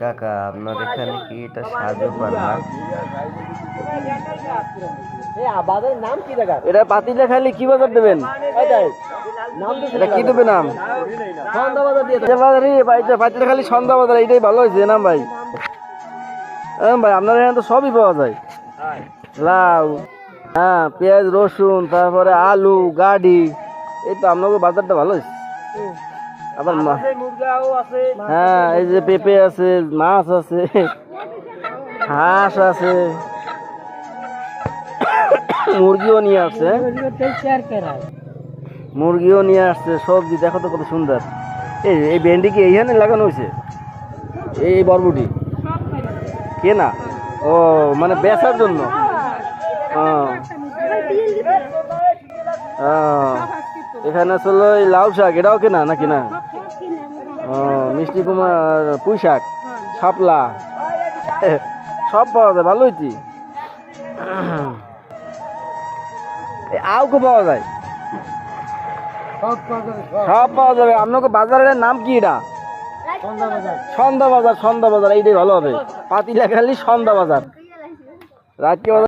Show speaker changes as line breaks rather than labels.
কাকা আপনার এখানে কি এটা সাজু পান্না
বাজারের নাম কি জায়গা
এটা পাতিলে খালি কি বাজার দেবেন?
নাম
এটা কি দেবে নাম?
সন্ধ্যা বাজার দিয়ে
ভাই খালি সন্ধ্যা বাজার এইটাই ভালো হয়েছে নাম ভাই? হ্যাঁ ভাই আপনার এখানে তো সবই পাওয়া যায়। লাউ হ্যাঁ পেঁয়াজ রসুন তারপরে আলু গাড়ি এই তো আপনাদের বাজারটা ভালো হয়েছে। আবার মা- হ্যাঁ এই যে পেঁপে আছে মাছ আছে হাঁস আছে মুরগিও নিয়ে আসছে মুরগিও নিয়ে আসছে সবজি দেখো তো কত সুন্দর। এই এই ভেন্ডি কি এইখানে লাগানো হয়েছে? এই বরবটি? কে না ও মানে বেচার জন্য? ও, ও, এখানে আসলে ওই লাউ শাক, এটাও কেনা নাকি না? ও, মিষ্টি কুমার পুঁই শাক, শাপলা। সব পাওয়া যায় ভালো হয়েছি আউকে পাওয়া যায়? সব পাওয়া যাবে। আপনাকে বাজারের নাম কি এটা? সন্ধ্যা বাজার সন্ধ্যা বাজার, এইটাই ভালো হবে। পাতিলা লেখালি সন্ধ্যা বাজার। রাত্রি বাজার।